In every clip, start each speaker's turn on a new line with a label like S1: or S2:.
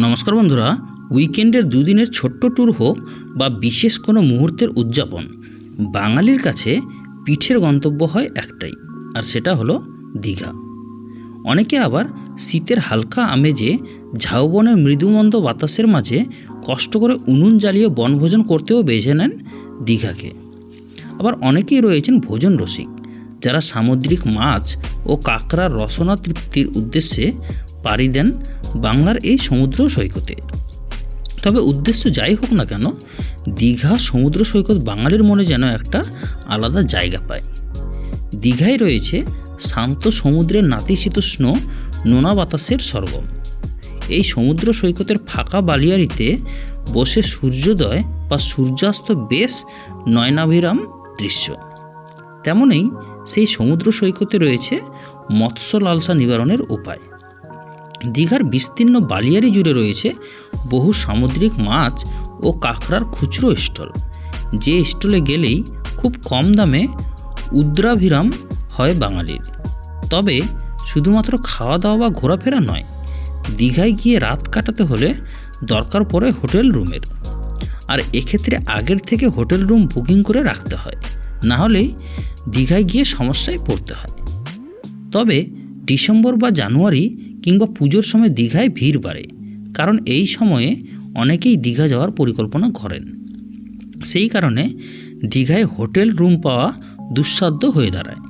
S1: নমস্কার বন্ধুরা, উইকেন্ডের দুদিনের ছোট্ট ট্যুর হোক বা বিশেষ কোনো মুহূর্তের উদযাপন, বাঙালির কাছে পিঠের গন্তব্য হয় একটাই, আর সেটা হলো দীঘা। অনেকে আবার শীতের হালকা আমেজে ঝাউবনের মৃদুমন্দ বাতাসের মাঝে কষ্ট করে উনুন জ্বালিয়ে বনভোজন করতেও বেছে নেন দীঘাকে। আবার অনেকেই রয়েছেন ভোজন রসিক, যারা সামুদ্রিক মাছ ও কাঁকড়ার রসনা তৃপ্তির উদ্দেশ্যে পাড়ি দেন বাংলার এই সমুদ্র সৈকতে। তবে উদ্দেশ্য যাই হোক না কেন, দীঘা সমুদ্র সৈকত বাঙালির মনে যেন একটা আলাদা জায়গা পায়। দীঘায় রয়েছে শান্ত সমুদ্রের নাতিশীতোষ্ণ নোনা বাতাসের সরগম। এই সমুদ্র সৈকতের ফাঁকা বালিয়ারিতে বসে সূর্যোদয় বা সূর্যাস্ত বেশ নয়নাভিরাম দৃশ্য। তেমনই সেই সমুদ্র সৈকতে রয়েছে মৎস্য লালসা নিবারণের উপায়। দীঘার বিস্তীর্ণ বালিয়ারি জুড়ে রয়েছে বহু সামুদ্রিক মাছ ও কাঁকড়ার খুচরো স্টল। যে স্টলে গেলেই খুব কম দামে উদ্রাভিরাম হয় বাঙালির। তবে শুধুমাত্র খাওয়া দাওয়া বা ঘোরাফেরা নয়, দীঘায় গিয়ে রাত কাটাতে হলে দরকার পড়ে হোটেল রুমের। আর এক্ষেত্রে আগের থেকে হোটেল রুম বুকিং করে রাখতে হয়, না হলেই দীঘায় গিয়ে সমস্যায় পড়তে হয়। তবে ডিসেম্বর বা জানুয়ারি কিংবা পুজোর সময় দীঘায় ভিড় বাড়ে, কারণ এই সময়ে অনেকেই দীঘা যাওয়ার পরিকল্পনা করেন। সেই কারণে দীঘায় হোটেল রুম পাওয়া দুঃসাধ্য হয়ে দাঁড়ায়।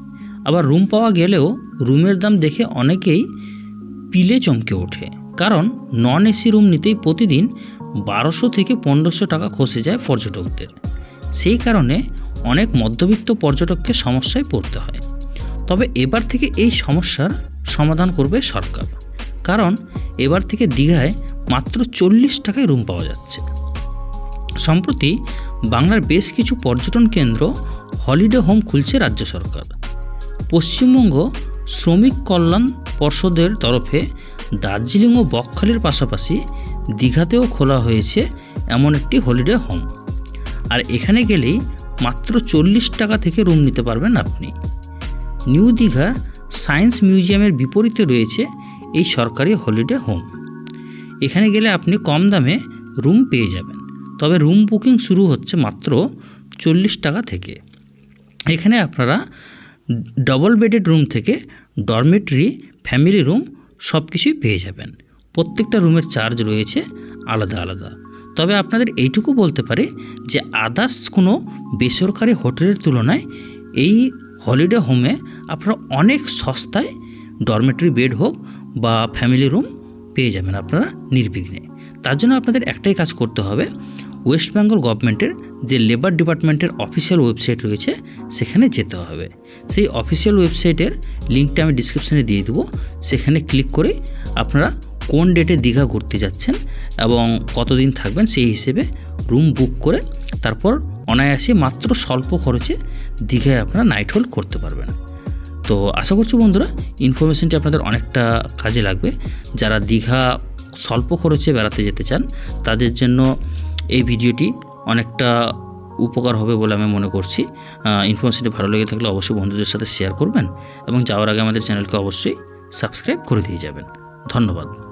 S1: আবার রুম পাওয়া গেলেও রুমের দাম দেখে অনেকেই পিলে চমকে ওঠে, কারণ নন এসি রুম নিতেই প্রতিদিন বারোশো থেকে পনেরোশো টাকা খসে যায় পর্যটকদের। সেই কারণে অনেক মধ্যবিত্ত পর্যটককে সমস্যায় পড়তে হয়। তবে এবার থেকে এই সমস্যার সমাধান করবে সরকার। কারণ এবার থেকে দীঘায় মাত্র চল্লিশ টাকায় রুম পাওয়া যাচ্ছে। সম্প্রতি বাংলার বেশ কিছু পর্যটন কেন্দ্র হলিডে হোম খুলছে রাজ্য সরকার। পশ্চিমবঙ্গ শ্রমিক কল্যাণ পর্ষদের তরফে দার্জিলিং ও বকখালির পাশাপাশি দীঘাতেও খোলা হয়েছে এমন একটি হলিডে হোম আর এখানে গেলেই মাত্র চল্লিশ টাকা থেকে রুম নিতে পারবেন আপনি। নিউ দীঘার সায়েন্স মিউজিয়ামের বিপরীতে রয়েছে এই সরকারি হলিডে হোম এখানে গেলে আপনি কম দামে রুম পেয়ে যাবেন। তবে রুম বুকিং শুরু হচ্ছে মাত্র চল্লিশ টাকা থেকে। এখানে আপনারা ডবল বেডেড রুম থেকে ডরমেটরি ফ্যামিলি রুম সব কিছুই পেয়ে যাবেন। প্রত্যেকটা রুমের চার্জ রয়েছে আলাদা আলাদা। তবে আপনাদের এইটুকু বলতে পারে যে আদার্স কোনো বেসরকারি হোটেলের তুলনায় এই হলিডে হোমে আপনারা অনেক সস্তায় ডরমেটরি বেড হোক বা ফ্যামিলি রুম পেয়ে যাবেন আপনারা নির্বিঘ্নে। তার জন্য আপনাদের একটাই কাজ করতে হবে ওয়েস্ট বেঙ্গল গভর্নমেন্টের যে লেবার ডিপার্টমেন্টের অফিসিয়াল ওয়েবসাইট রয়েছে, সেখানে যেতে হবে। সেই অফিসিয়াল ওয়েবসাইটের লিঙ্কটা আমি ডিসক্রিপশানে দিয়ে দেবো। সেখানে ক্লিক করে আপনারা কোন ডেটে দীঘা ঘুরতে যাচ্ছেন এবং কতদিন থাকবেন সেই হিসেবে রুম বুক করে তারপর অনায়াসে মাত্র স্বল্প খরচে দীঘায় আপনারা নাইট হোল্ড করতে পারবেন। তো আশা করছি বন্ধুরা ইনফরমেশনটি আপনাদের অনেকটা কাজে লাগবে। যারা দীঘা স্বল্প খরচে বেড়াতে যেতে চান, তাদের জন্য এই ভিডিওটি অনেকটা উপকার হবে বলে আমি মনে করছি। ইনফরমেশনটি ভালো লেগে থাকলে অবশ্যই বন্ধুদের সাথে শেয়ার করবেন এবং যাওয়ার আগে আমাদের চ্যানেলকে অবশ্যই সাবস্ক্রাইব করে দিয়ে যাবেন। ধন্যবাদ।